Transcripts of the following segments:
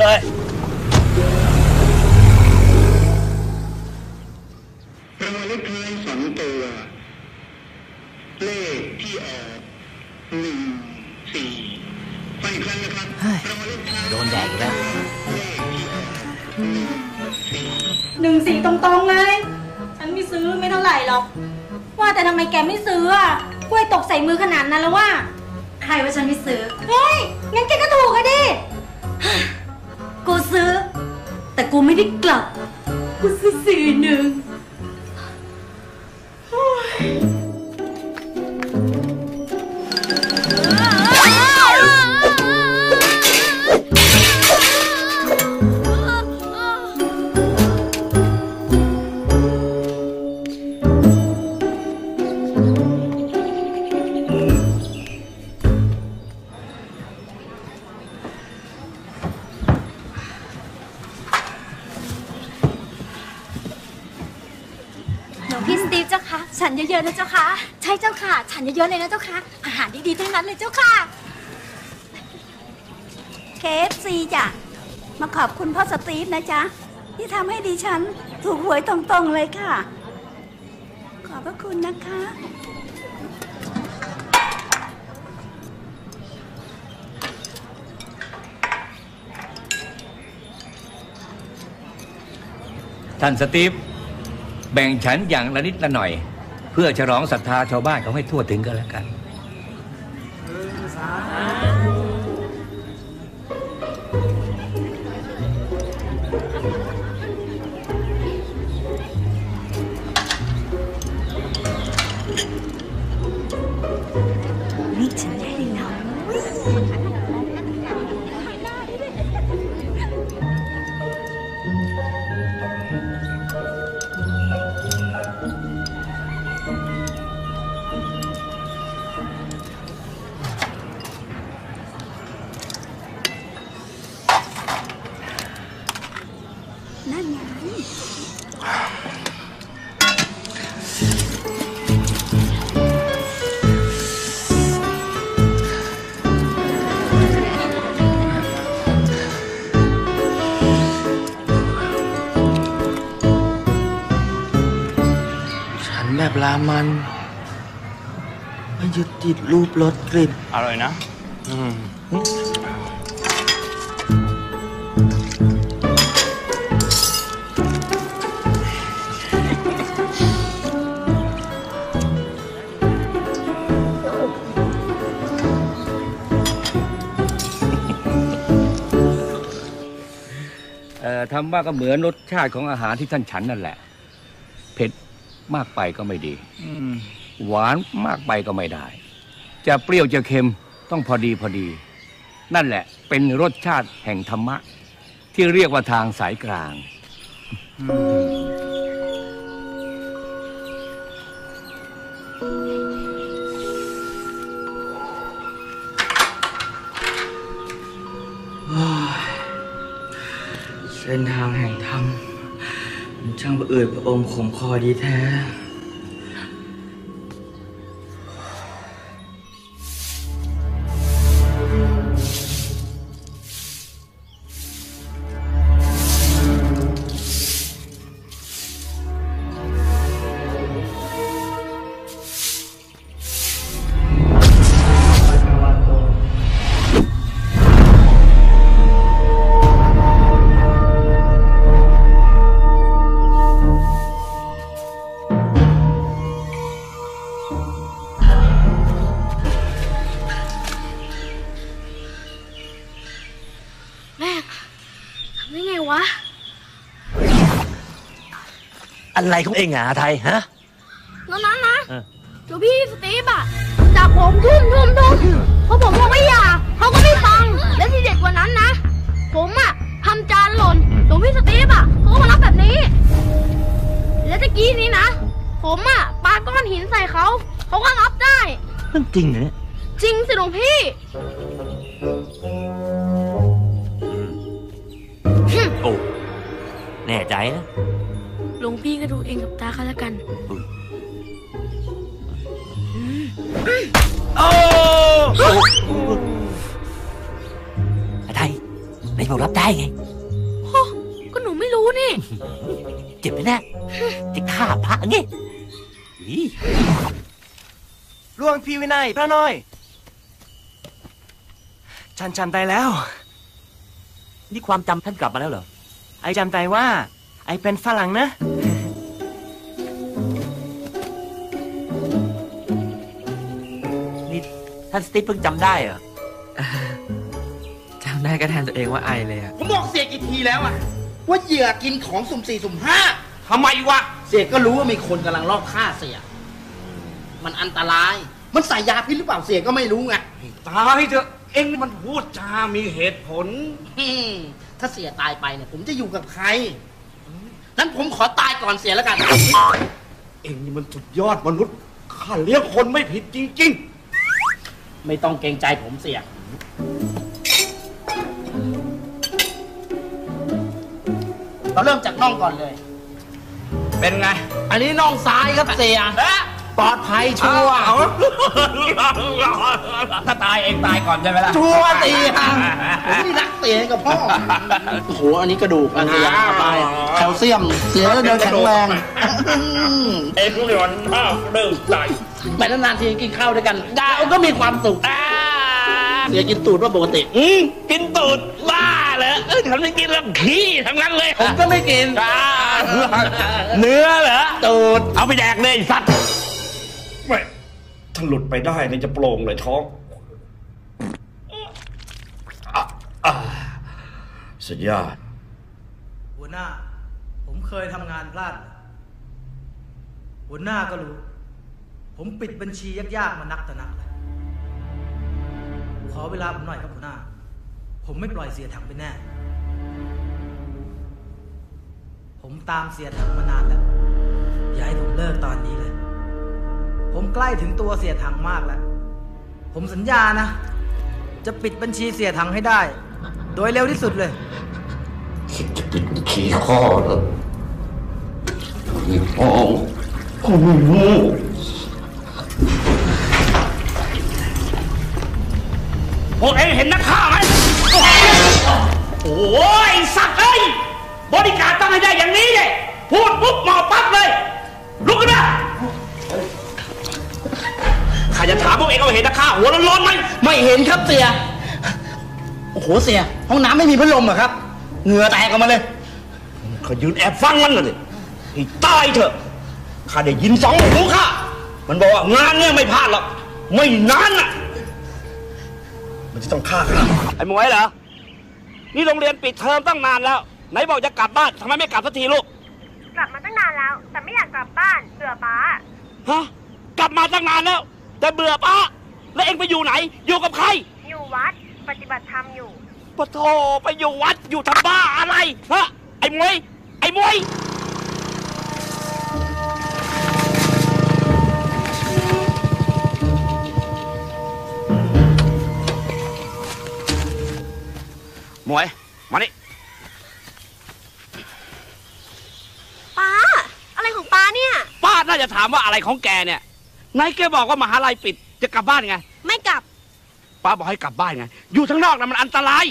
เลย รางวัลเลขท้ายสองตัว เลขที่ออกหนึ่งสี่ฟังอีกครั้งนะครับรางวัลเลขท้ายโดนแดกอีกแล้ว เลขที่ออกหนึ่งสี่หนึ่งสี่ตรงๆเลย ฉันไม่ซื้อไม่เท่าไหร่หรอก ว่าแต่ทำไมแกไม่ซื้ออะกล้วยตกใส่มือขนาดนั้นแล้วว่า ใครว่าฉันไม่ซื้อ เฮ้ย งั้นแกก็ถูกอะดิ กูซื้อ แต่กูไม่ได้กลับ กูซื้อสี่หนึ่ง เยอะๆนะเจ้าคะใช่เจ้าค่ะ ฉันเยอะๆเลยนะเจ้าค่ะ อาหารดีๆทั้งนั้นเลยเจ้าค่ะเคฟซีจ้ะมาขอบคุณพ่อสตีฟนะจ๊ะที่ทำให้ดิฉันถูกหวยตรงๆเลยค่ะ ขอบพระคุณนะคะ ท่านสตีฟแบ่งฉันอย่างละนิดละหน่อย เพื่อฉลองศรัทธาชาวบ้านเขาให้ทั่วถึงกันแล้วกัน ฉันแบบรามันไม่ยึดติดรูปรสกลิ่นอร่อยนะ อืมเอ่อทำว่าก็เหมือนรสชาติของอาหารที่ท่านฉันนั่นแหละ เผ็ด มากไปก็ไม่ดีหวานมากไปก็ไม่ได้ จะเปรี้ยวจะเค็มต้องพอดีพอดี นั่นแหละเป็นรสชาติแห่งธรรมะ ที่เรียกว่าทางสายกลางเส้นทางแห่งธรรมมัน ช่างบังเอิดพระองค์ขมคอดีแท้ อะไรของเองอะไทยฮะแล้วนั้นนะเออ หลวงพี่สตีฟอะจับผมทุ่มทุ่มทุ่มเพราะผมบอกไม่อยากเขาก็ไม่ฟัง และที่เด็ดกว่านั้นนะ ผมอะทำจานหล่นหลวงพี่สตีฟอะเขาก็มารับแบบนี้ และตะกี้นี้นะ ผมอะปาก้อนหินใส่เขา เขาก็รับได้ เรื่องจริงเหรอเนี่ย ไอ้ไทยในอ้บอกรับได้ไง ก็หนูไม่รู้นี่ เจ็บไหมนะจะฆ่าพระไงอีหลวงพี่วินัยพระน้อย ฉันจำได้แล้ว นี่ความจำท่านกลับมาแล้วเหรอ ไอจำได้ว่า ไอเป็นฝรั่งนะ ท่านสตีฟเพิ่งจำได้เหรอจำได้ก็แทนตัวเองว่าไอเลยอะผมบอกเสียกี่ทีแล้วอะว่าเหยื่อกินของสุ่มสี่สุ่มห้าทำไมวะ เสียก็รู้ว่ามีคนกำลังลอบฆ่าเสีย มันอันตราย มันใส่ยาพิษหรือเปล่าเสียก็ไม่รู้ไงตายเถอะเอ็งมันพูดจามีเหตุผลอืมถ้าเสียตายไปเนี่ย ผมจะอยู่กับใคร นั้นผมขอตายก่อนเสียแล้วกัน เอ็งนี่มันสุดยอดมนุษย์ข้าเลี้ยงคนไม่ผิดจริง ไม่ต้องเกรงใจผมเสียเราเริ่มจากน่องก่อนเลยๆเป็นไงอันนี้น่องซ้ายครับเสียปลอดภัยชัวร์เอาถ้าตายเองตายก่อนใช่ไหมล่ะชัวร์เสียผมนี่รักเสียกับพ่อโอ้โหอันนี้กระดูกอันเสียเอาไปแคลเซียมเสียเดินแข็งแรงเอ็งเรียนมากเริ่มใจ ไปนานๆทีกินข้าวด้วยกันดาวก็มีความสุขเสียกินตูดว่าปกติ อืมกินตูดบ้าเหรอเอ้ยทำไมกินแล้วขี้ทั้งนั้นเลยผมก็ไม่กินอ่าเนื้อเหรอตูดเอาไปแดกเลยไอ้สัตว์ไม่ถ้าหลุดไปได้นี่จะโปร่งเลยท้องอะอะสุดยอด หัวหน้า ผมเคยทำงานพลาด หัวหน้าก็รู้ ผมปิดบัญชียากๆมานักต่อนักแล้วขอเวลาผมหน่อยครับหัวหน้า ผมไม่ปล่อยเสียถังไปแน่ ผมตามเสียถังมานานแล้ว อย่าให้ผมเลิกตอนนี้เลย ผมใกล้ถึงตัวเสียถังมากแล้ว ผมสัญญานะ จะปิดบัญชีเสียถังให้ได้ โดยเร็วที่สุดเลย คิดจะปิดขี้ข้อเหรอขี้ข้อโอ้โห พวกเอ็งเห็นนักฆ่าไหมโอ้ยสัตว์เอ้ย บริการต้องให้ได้อย่างนี้เลยพูดปุ๊บหมอปั๊บเลย ลุกขึ้นมาข้าจะถามพวกเอ็งว่าเห็นนักฆ่าหัวร้อนๆไหมไม่เห็นครับเสีย โอ้โหเสีย ห้องน้ำไม่มีพัดลมเหรอครับ เหงื่อแตกออกมาเลยเขายืนแอบฟังมันเลยให้ตายเถอะ ข้าได้ยินสองหูข้า มันบอกว่างานเนี่ยไม่พลาดหรอก ไม่นานน่ะ มันจะต้องฆ่าข้าไอ้หมวยเหรอ นี่โรงเรียนปิดเทอมตั้งนานแล้ว ไหนบอกจะกลับบ้านทำไมไม่กลับสักทีลูก กลับมาตั้งนานแล้ว แต่ไม่อยากกลับบ้านเบื่อป้า ฮะ กลับมาตั้งนานแล้ว แต่เบื่อป้า แล้วเอ็งไปอยู่ไหน อยู่กับใคร อยู่วัด ปฏิบัติธรรมอยู่ปะโทไปอยู่วัดอยู่ทำบ้าอะไร ฮะ ไอ้หมวย ไอ้หมวย หมวย มานี่ ป้า อะไรของป้าเนี่ย ป้าน่าจะถามว่าอะไรของแกเนี่ยนายแกบอกว่ามหาลัยปิดจะกลับบ้านไง ไม่กลับ ป้าบอกให้กลับบ้านไง อยู่ข้างนอกนะมันอันตราย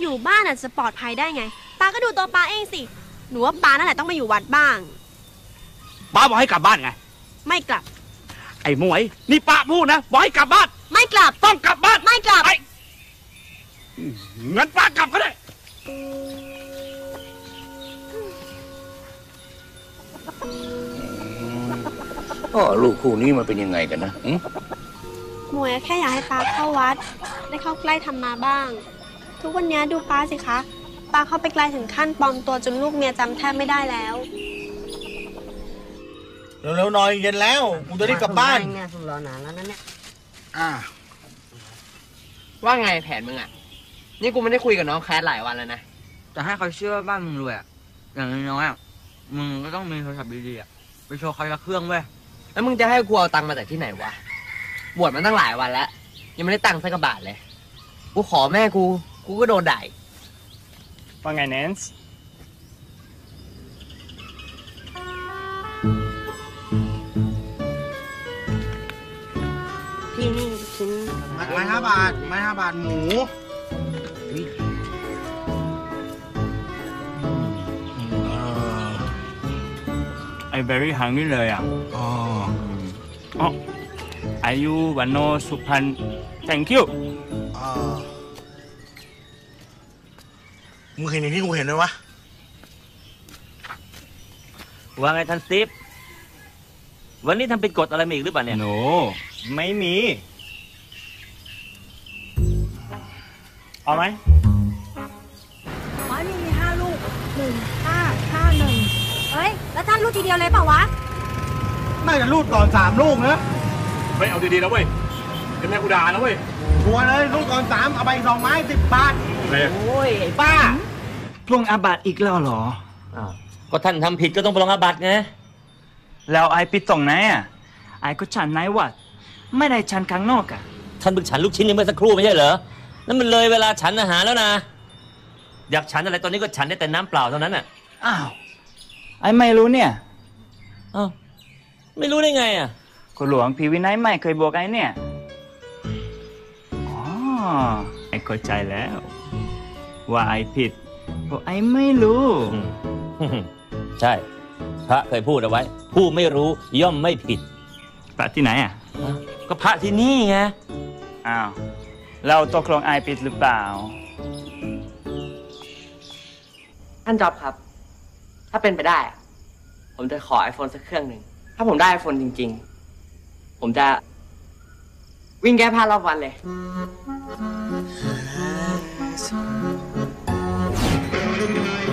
อยู่บ้านอาจจะปลอดภัยได้ไง ป้าก็ดูตัวป้าเองสิ หนูว่าป้านั่นแหละต้องมาอยู่วัดบ้าง ป้าบอกให้กลับบ้านไง ไม่กลับ ไอ้หมวย นี่ป้าพูดนะ บอกให้กลับบ้าน ไม่กลับ ต้องกลับบ้าน ไม่กลับไอ้ งั้นป้ากลับก็ได้พ่อลูกคู่นี้มันเป็นยังไงกันนะหึหมวยแค่อยากให้ป้าเข้าวัด ได้เข้าใกล้ธรรมาบ้าง ทุกวันนี้ดูป้าสิคะป้าเข้าไปไกลถึงขั้นปลอมตัวจนลูกเมียจำแทบไม่ได้แล้ว เร็วๆหน่อยเย็นแล้วกูจะได้กลับบ้าน เนี่ยรอนานแล้วนะเนี่ย อ่า ว่าไงแผนมึงอะ นี่กูไม่ได้คุยกับน้องแคทหลายวันแล้วนะจะให้เขาเชื่อว่าบ้านมึงรวยอะอย่างน้อยๆอะมึงก็ต้องมีโทรศัพท์ดีๆอะไปโชว์เขาละเครื่องเว้ยแล้วมึงจะให้กูเอาตังค์มาจากที่ไหนวะ บวชมาตั้งหลายวันแล้ว ยังไม่ได้ตังค์สักกระบาทเลย กูขอแม่กู กูก็โดนด่าอีกว่าไงแนนส์พี่นี่ชิ้น ไม้ห้าบาท ไม้ห้าบาทหมู I very hungry เลยอะอ๋ออ๋อ Are you Vano Supan Thank you มึงเห็นอย่างที่กูเห็นไหมวะ ว่าไงท่านซิฟวันนี้ท่านเป็นกดอะไรมาอีกหรือเปล่าเนี่ย No ไม่มี เอาไหมไม้มีห้าลูกหนึ่งห้าห้าหนึ่งเฮ้ย แล้วท่านลูกทีเดียวเลยเปล่าวะ น่าจะรูดก่อนสามลูกนะไม่เอาดีๆนะเว้ยจะแม่กูด่านะเว้ยชัวร์เลยลูกก่อนสามเอาไปสองไม้สิบบาทโอ้ยไอ้บ้า ปรุงอาบัตอีกแล้วเหรอ อ้าวก็ท่านทำผิดก็ต้องไปลงอาบัติไงแล้วไอปิดตรงไหนอะไอก็ฉันในวัด ไม่ได้ฉันข้างนอกอะ ท่านเพิ่งฉันลูกชิ้นยังเมื่อสักครู่ไม่ใช่เหรอ นั่นมันเลยเวลาฉันอาหารแล้วนะ อยากฉันอะไรตอนนี้ก็ฉันได้แต่น้ำเปล่าเท่านั้นน่ะอ้าวไอไม่รู้เนี่ยอ้าวไม่รู้ได้ไงอะก็หลวงพี่วินัยไม่เคยบอกไอเนี่ยอ๋อไอเข้าใจแล้ว ว่าไอผิดเพราะไอไม่รู้ใช่ พระเคยพูดเอาไว้ ผู้ไม่รู้ย่อมไม่ผิด พระที่ไหนอะ ก็พระที่นี่ไง อ้าว เราตกลงไอผิดหรือเปล่า ท่านจอบครับ ถ้าเป็นไปได้อะผมจะขอ iPhone สักเครื่องหนึ่ง ถ้าผมได้ iPhone จริง ๆ ผมจะ วิ่งแก้ผ้ารอบวันเลย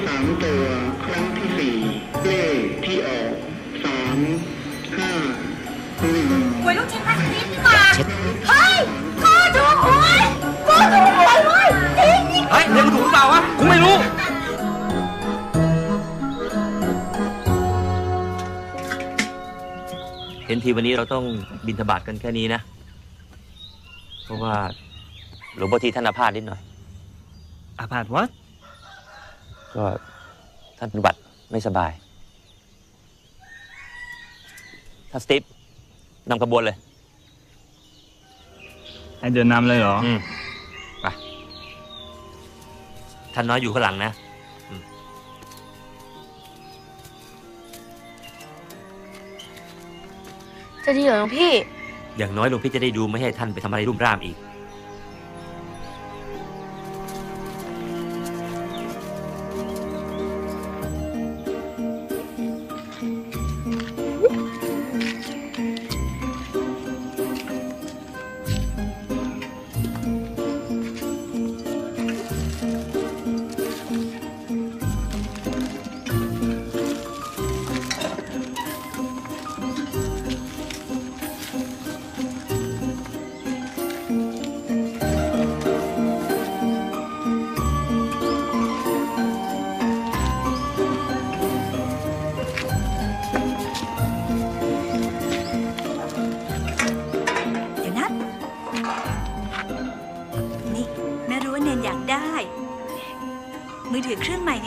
สามตัวครั้งที่สี่เลขที่ออกสามห้าหนึ่ง หวยลูกชิ้นพลาสติกดีกว่า เฮ้ย เฮ้ยเดี๋ยวกูถูกหรือเปล่าวะกูไม่รู้ เห็นทีวันนี้เราต้องบินทบาทกันแค่นี้นะ เพราะว่าหลวงพ่อทีท่านอาพาธนิดหน่อย อาพาธวัดก็ท่านเป็นหวัดไม่สบาย ท่านสตีฟนำขบวนเลย ไอเดินนำเลยเหรอ อืมไปท่านน้อยอยู่ข้างหลังนะจะดีเหรอหลวงพี่ อย่างน้อยหลวงพี่จะได้ดูไม่ให้ท่านไปทำอะไรรุ่มร่ามอีก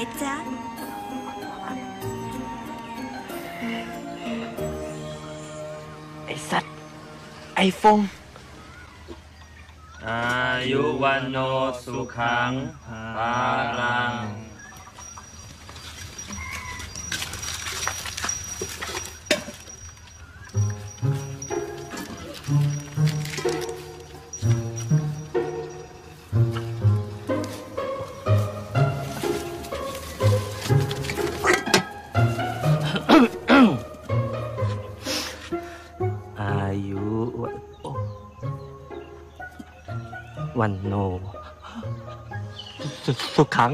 นะจ๊ะไอสัตว์ไอฟงอายุวันโนสุขังภาลัง วันโน สุสุขัง